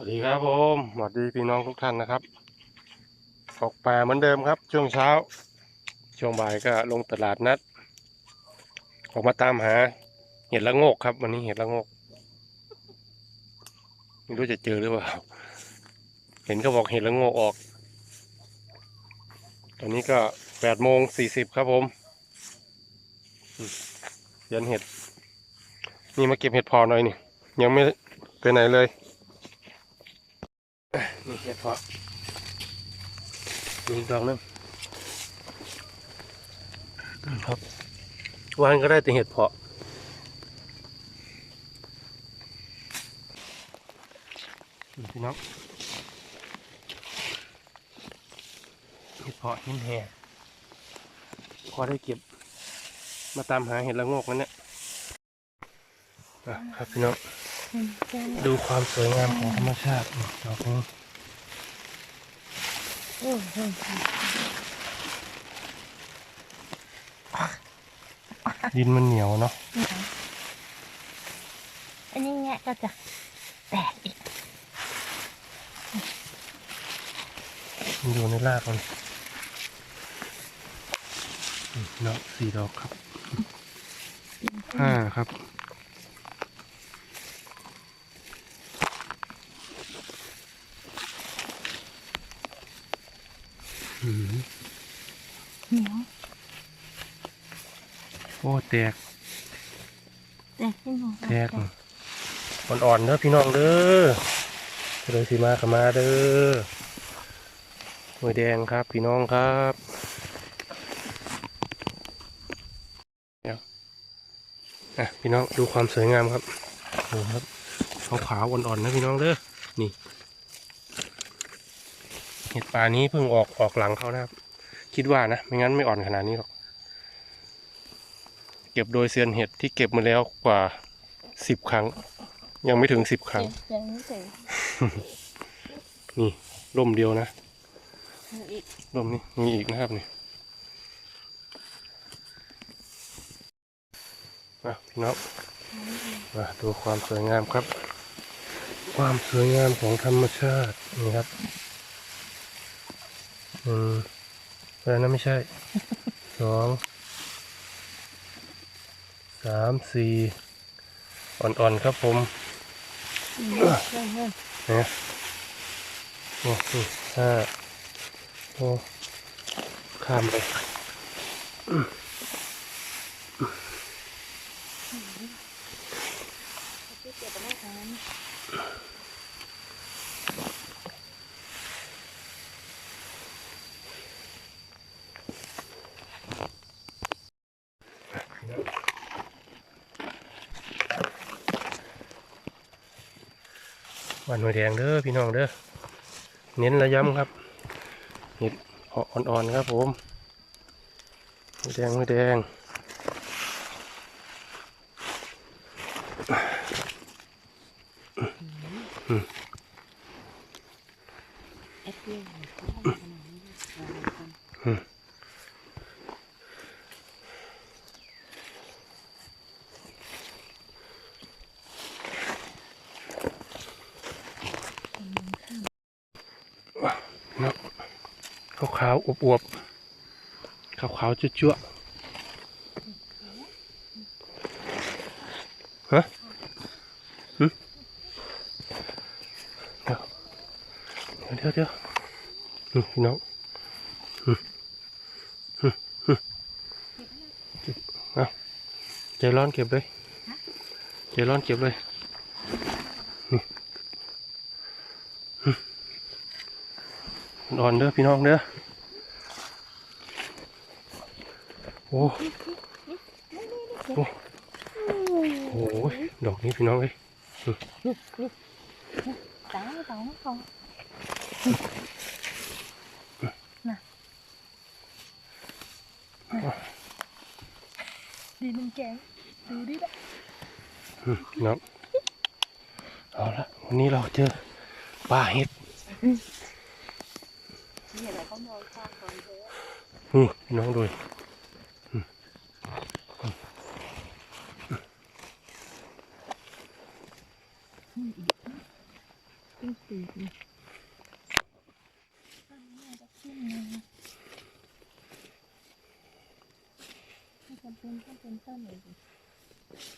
วัสดีครับผมสวัสดีพี่น้องทุกท่านนะครับออกป่าเหมือนเดิมครับ ช่วงเช้า ช่วงบ่ายก็ลงตลาดนัด ออกมาตามหา เห็ดละงกครับ วันนี้เห็ดละงกไม่รู้จะเจอหรือเปล่า เห็นเขาบอกเห็ดละงกออก ตอนนี้ก็แปดโมงสี่สิบครับผมยันเห็ด นี่มาเก็บเห็ดพอหน่อยนี่ยังไม่ไปไหนเลย เห็ดเพาะมีอีกดอกหนึงครับวานก็ได้แต่เห็ดเพาะพี่น้องเห็ดเพาะหินแห่พอได้เก็บ มาตามหาเห็ดละโงกนั่นเนี่ยอะครับพี่น้องดูความสวยงามของธรรมชาติดอกนี้ ดินมันเหนียวเนาะ อันนี้แงะก็จะแตกอีก มันอยู่ในรากมันอืมดอกสี่ดอกครับห้าครับ อืม เหนียวโอ้แตก แตกขึ้นหัวแตกอ่อนๆเด้อพี่น้องเด้อเลยสีมาขมาเด้อหวยแดงครับพี่น้องครับเดี๋ยวอะพี่น้องดูความสวยงามครับโอ้ครับขาวขาวๆอ่อนๆนะพี่น้องเด้อนี่เห็ดป่านี้เพิ่งออกออกหลังเขานะครับ คิดว่านะ ไม่งั้นไม่อ่อนขนาดนี้หรอก เก็บโดยเซียนเห็ดที่เก็บมาแล้วกว่าสิบครั้ง ยังไม่ถึงสิบครั้ง ยังไม่ถึงนี่ร่มเดียวนะอีกร่มนี้มีอีกนะครับนี่มาพี่น้องมาดูความสวยงามครับ ความสวยงามของธรรมชาตินี่ครับ อืมอะไรนะไม่ใช่ สอง สาม สี่ อ่อนๆครับผมเริ่มเริ่มนะโอ้โหห้าโอ้ข้ามไป ที่เก็บไปได้ทัน วันหัวแดงเด้อพี่น้องเด้อเน้นระยำครับเห็ดเพาะอ่อนๆครับผมหัวแดงหัวแดง แอปเปิ้ล เนาะ ขาวๆอวบๆขาวๆจั่วๆฮะเดี๋ยวเดี๋ยวเดี๋ยวหึพี่น้องเอาใจร้อนเก็บเลยใจร้อนเก็บเลยนอนเด้อพี่น้องเด้อ โอ้โอ้โอ้ยดอกนี้พี่น้องเอ้ยตายตายเขาน่ะดีมันแกงดูดิละอืมพี่น้องเอาละวันนี้เราเจอปลาเห็ดนี่อะไรเขามองข้างก่อนเถอะนี่พี่น้องดูอืม ขึ้นปีกเลยอันนี้น่าจะขึ้นมาไม่จำ เป็นต้องเป็นต้นเลยดิ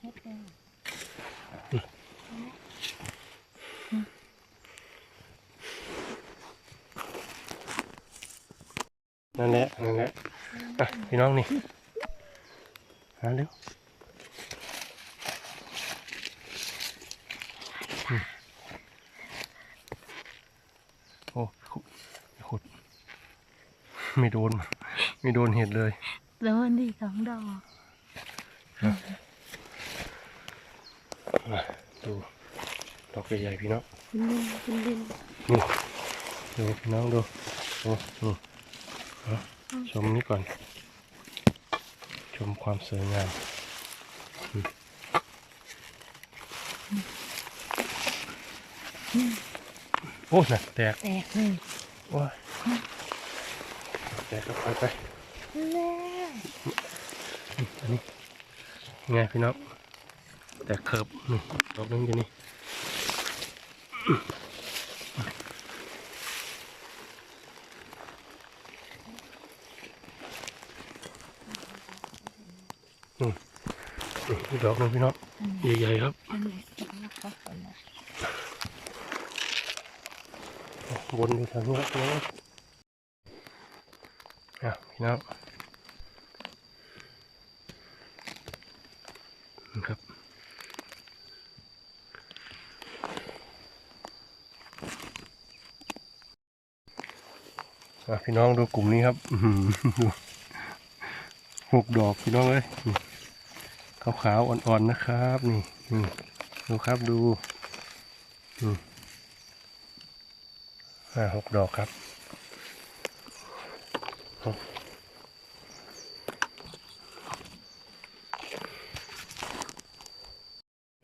เฮ็ดได้นั่นแหละนั่นแหละอะพี่น้องนี่หาเร็วโอ้ขุด ไม่โดน ไม่โดนเห็ดเลย โดนดีสองดอกมาดูดอกใหญ่ๆพี่น้องคุณลินคุณลินนี่ดูพี่น้องดูโอ้นี่เอาชมนี้ก่อน ชมความสวยงามอืมโอ้น่ะแตก แตกเลยโอ้ยแตกก็ไปไป แล้ว อันนี้ ไงพี่น้องแตกเคิบนี่ดอกนึงอยู่นี่นี่อีกดอกนึงพี่น้องอันนี้ใหญ่ๆครับอันนี้จะมาขอฝนนะวนอยู่แถวนี้ครับพี่น้องอะพี่น้องนี่ครับอะ พี่น้องดูกลุ่มนี้ครับอื้อหือดูหกดอกพี่น้องเลยนี่ขาวๆอ่อนๆนะครับ นี่นี่ดูครับดูอืมห้าหกดอกครับ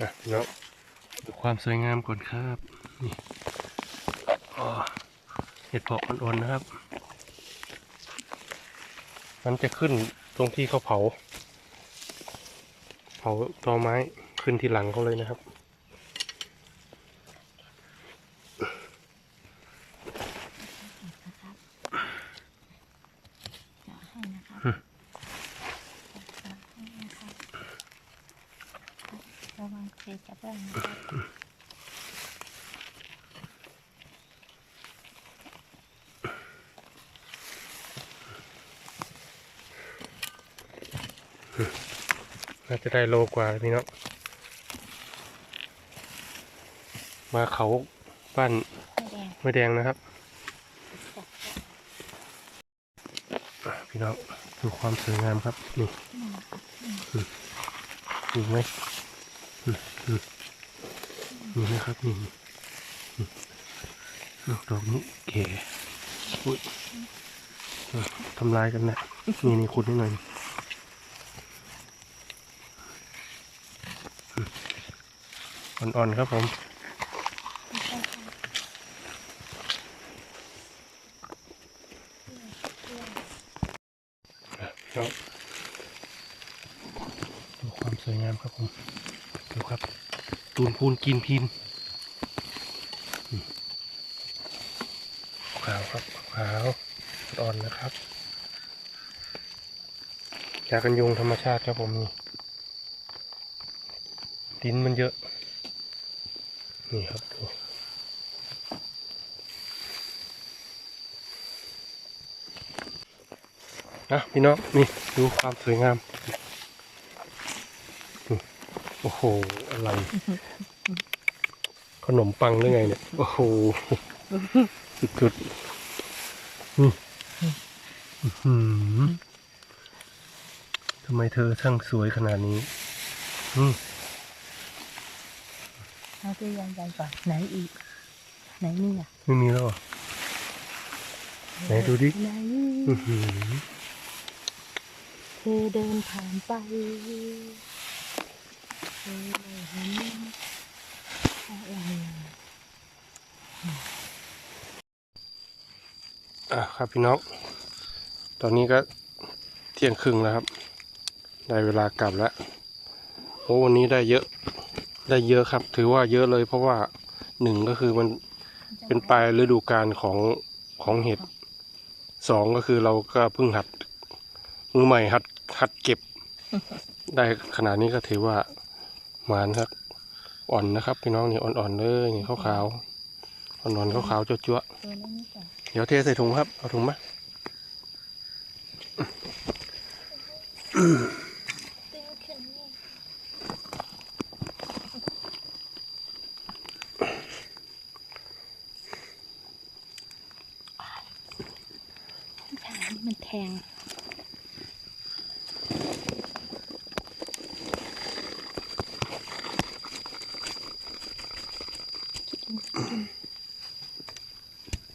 อะพี่น้องดูความสวยงามก่อนครับ นี่อ๋อเห็ดเพาะอ่อนๆนะครับ มันจะขึ้นตรงที่เขาเผา เผาตอไม้ขึ้นที่หลังเขาเลยนะครับจะให้นะครับอืมจะให้นะครับระวังเศษจับได้ นะครับน่าจะได้โลกว่าพี่น้องมาเขาบ้านไม่แดงไม่แดงนะครับจับอะพี่น้องดูความสวยงามครับ นี่นี่นะครับดูไหมอืมอืมนี่นะครับนี่อืมดอกดอกนี้เก๋อุ้ยอะทำลายกันนะนี่นี่ขุดนิดหน่อยอืม อ่อนๆครับผมครับดูความสวยงามครับผมดูครับ ตูนพูนกินพินอืมขาวครับขาวอ่อนนะครับยากันยุงธรรมชาติครับผมนี่ดินมันเยอะ นี่ครับดูนะพี่น้องนี่ดูความสวยงามโอ้โห อะไร ขนมปังหรือไงเนี่ย โอ้โห สุดๆนี่อื้อหือทำไมเธอช่างสวยขนาดนี้ อืม เอาตัวอย่างใหญ่ก่อนไหนอีก ไหนนี่อะไม่มีแล้วเหรอไหนดูดิไหนอื้อหือเธอเดินผ่านไปเธอไม่เห็นอะไรอะอะครับพี่น้อง ตอนนี้ก็เที่ยงครึ่งแล้วครับ ได้เวลากลับแล้วโอ้วันนี้ได้เยอะ ได้เยอะครับ ถือว่าเยอะเลย เพราะว่าหนึ่งก็คือมันเป็นปลายฤดูกาลของของเห็ดสองก็คือเราก็เพิ่งหัดมือใหม่หัดหัดเก็บ ได้ขนาดนี้ก็ถือว่าหมานครับ อ่อนนะครับพี่น้องนี่อ่อนๆเลยนี่ขาวๆอ่อนๆขาวๆจั่วตัวนั้นนี่ก่อนๆเดี๋ยวเทใส่ถุงครับ เอาถุงมาเต้นขึ้นนี่ทางนี้ มันแทง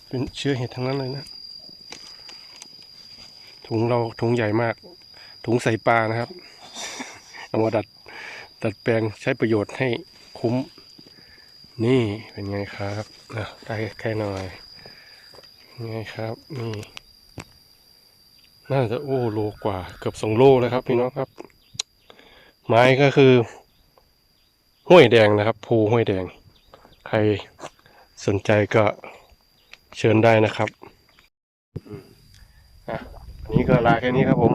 เป็นเชื้อเห็ดทั้งนั้นเลยนะ ถุงเราถุงใหญ่มาก ถุงใส่ปลานะครับ เอามาดัดดัดแปลงใช้ประโยชน์ให้คุ้ม นี่เป็นไงครับได้แค่หน่อยไงครับ นี่ น่าจะโอ้โลกว่าเกือบสองโลแล้วครับพี่น้องครับ ไม้ก็คือห้วยแดงนะครับภูห้วยแดง ใครสนใจก็เชิญได้นะครับอะอันนี้ก็ลาแค่นี้ครับผม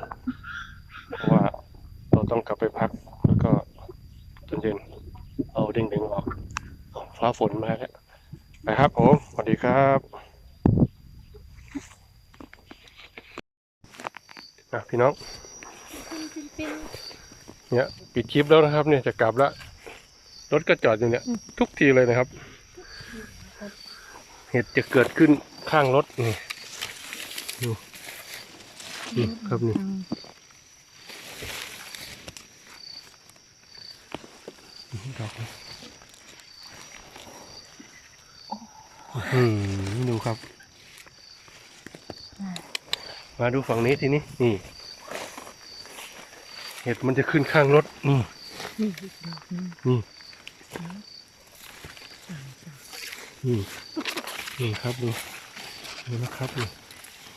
เพราะว่าเราต้องกลับไปพัก แล้วก็ตอนเย็นเอาเด้งๆออกฟ้าฝนมาแล้วไปครับผมสวัสดีครับ อะพี่น้องเป็นเป็นเนี่ยปิดคลิปแล้วนะครับ เนี่ยจะกลับแล้วรถก็จอดอยู่เนี่ย ทุกทีเลยนะครับ เหตุจะเกิดขึ้นข้างรถนี่ดูนี่ครับนี่ดอกนี่อืมดูครับ มาดูฝั่งนี้ทีนี้นี่ เห็ดมันจะขึ้นข้างรถนี่นี่นี่นี่ครับดูดูนะครับนี่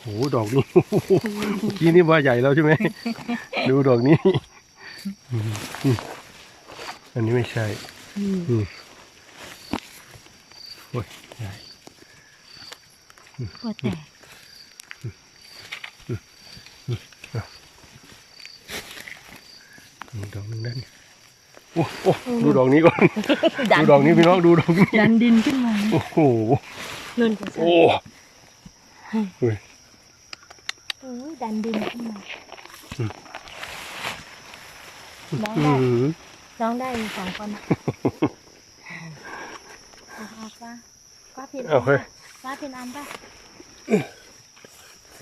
โหดอกนี้เมื่อกี้นี่ว่าใหญ่แล้วใช่ไหมดูดอกนี้อันนี้ไม่ใช่โอ้ยใหญ่ก็แต ดูดอกนึงนั่นโอ้โอ้ดูดอกนี้ก่อน ดัดูดอกนี้พี่น้องดูดอกนี้ ดันดินขึ้นมาโอ้โหนุ่นก็ใช่โอ้เฮ้ยโอ้ยดันดินขึ้นมาอืมน้องอืได้มน้องได้อยู่สองคนเอาออกว่าว่าผิดเอาเฮ้ยว่าผิดอันป่ะ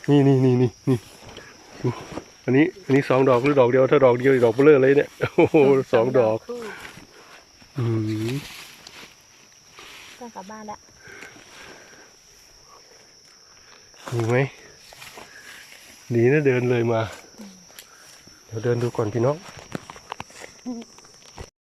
นี่นี่นี่นี่นี่ดู อันนี้อันนี้สองดอกหรือดอกเดียวถ้าดอกเดียวอีกดอกเบลอเลยเนี่ยโอ้โหสองดอกคู่อืมก็กลับบ้านแล้วมีไหมดีนะเดินเลยมาเดี๋ยวเดินดูก่อนพี่น้องอืม